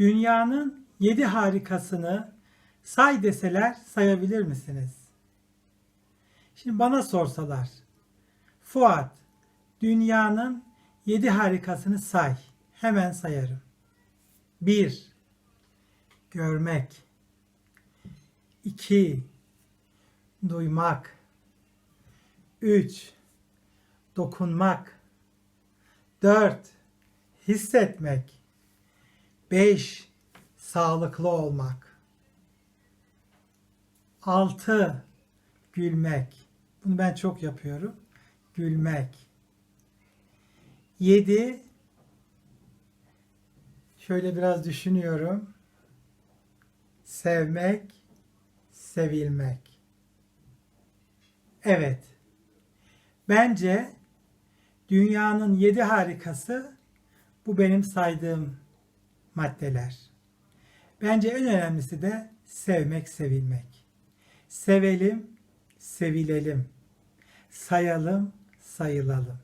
Dünyanın yedi harikasını say deseler sayabilir misiniz? Şimdi bana sorsalar, Fuat, dünyanın yedi harikasını say. Hemen sayarım. 1. Görmek. 2. Duymak. 3. Dokunmak. 4. Hissetmek. 5. Sağlıklı olmak. 6. Gülmek. Bunu ben çok yapıyorum. Gülmek. 7. Şöyle biraz düşünüyorum. Sevmek, sevilmek. Evet. Bence dünyanın yedi harikası bu benim saydığım maddeler. Bence en önemlisi de sevmek, sevilmek. Sevelim, sevilelim. Sayalım, sayılalım.